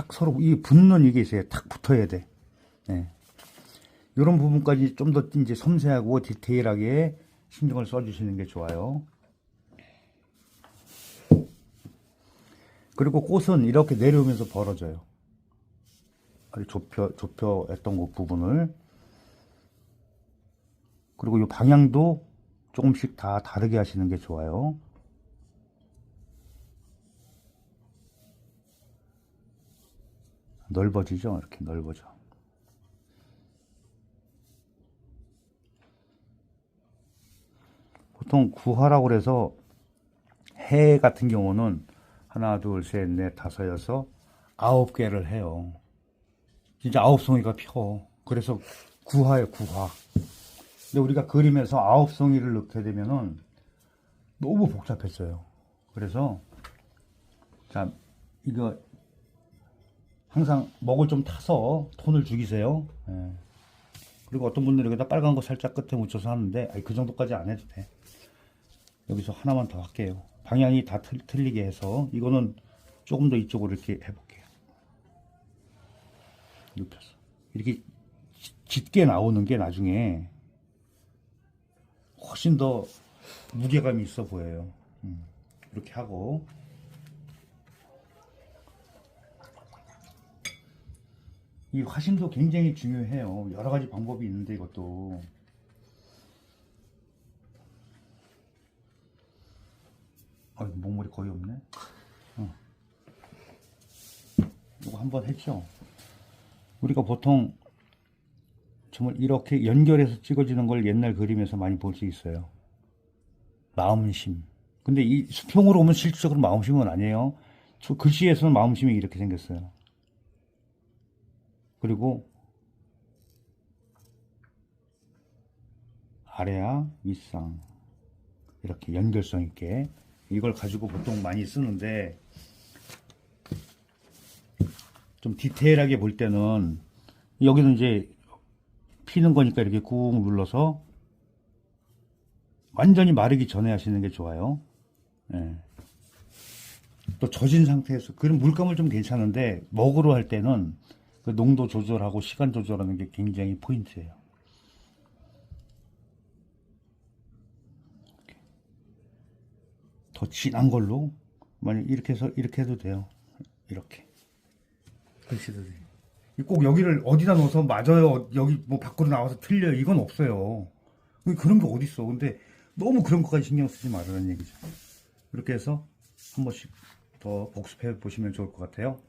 탁 서로 이 붙는 이게 있어요. 탁 붙어야 돼. 예. 이런 부분까지 좀 더 이제 섬세하고 디테일하게 신경을 써주시는 게 좋아요. 그리고 꽃은 이렇게 내려오면서 벌어져요. 아주 좁혀, 좁혀 했던 그 부분을. 그리고 이 방향도 조금씩 다 다르게 하시는 게 좋아요. 넓어지죠? 이렇게 넓어져. 보통 구화라고 그래서 해 같은 경우는 하나, 둘, 셋, 넷, 다섯, 여섯, 아홉 개를 해요. 진짜 아홉 송이가 펴. 그래서 구화예요, 구화. 근데 우리가 그림에서 아홉 송이를 넣게 되면은 너무 복잡했어요. 그래서 자 이거 항상 먹을 좀 타서 톤을 죽이세요. 예. 그리고 어떤 분들은 여기다 빨간 거 살짝 끝에 묻혀서 하는데 아니, 그 정도까지 안 해도 돼. 여기서 하나만 더 할게요. 방향이 다 틀, 틀리게 해서 이거는 조금 더 이쪽으로 이렇게 해볼게요. 눕혀서 이렇게 짙- 짙게 나오는 게 나중에 훨씬 더 무게감이 있어 보여요. 음, 이렇게 하고 이 화심도 굉장히 중요해요. 여러 가지 방법이 있는데 이것도 아, 목물이 거의 없네. 어. 이거 한번 했죠. 우리가 보통 정말 이렇게 연결해서 찍어지는 걸 옛날 그림에서 많이 볼 수 있어요. 마음심. 근데 이 수평으로 보면 실질적으로 마음심은 아니에요. 저 글씨에서는 마음심이 이렇게 생겼어요. 그리고 아래야 윗상 이렇게 연결성 있게 이걸 가지고 보통 많이 쓰는데 좀 디테일하게 볼 때는 여기는 이제 피는 거니까 이렇게 꾹 눌러서 완전히 마르기 전에 하시는 게 좋아요. 예. 또 젖은 상태에서 그런 물감을 좀 괜찮은데 먹으로 할 때는 그 농도 조절하고 시간 조절하는 게 굉장히 포인트예요. 더 진한 걸로 만약 이렇게 해서 이렇게 해도 돼요. 이렇게 글씨들이 꼭 여기를 어디다 넣어서 맞아요. 여기 뭐 밖으로 나와서 틀려요. 이건 없어요. 그런 게 어디 있어. 근데 너무 그런 것까지 신경 쓰지 말라는 얘기죠. 이렇게 해서 한 번씩 더 복습해 보시면 좋을 것 같아요.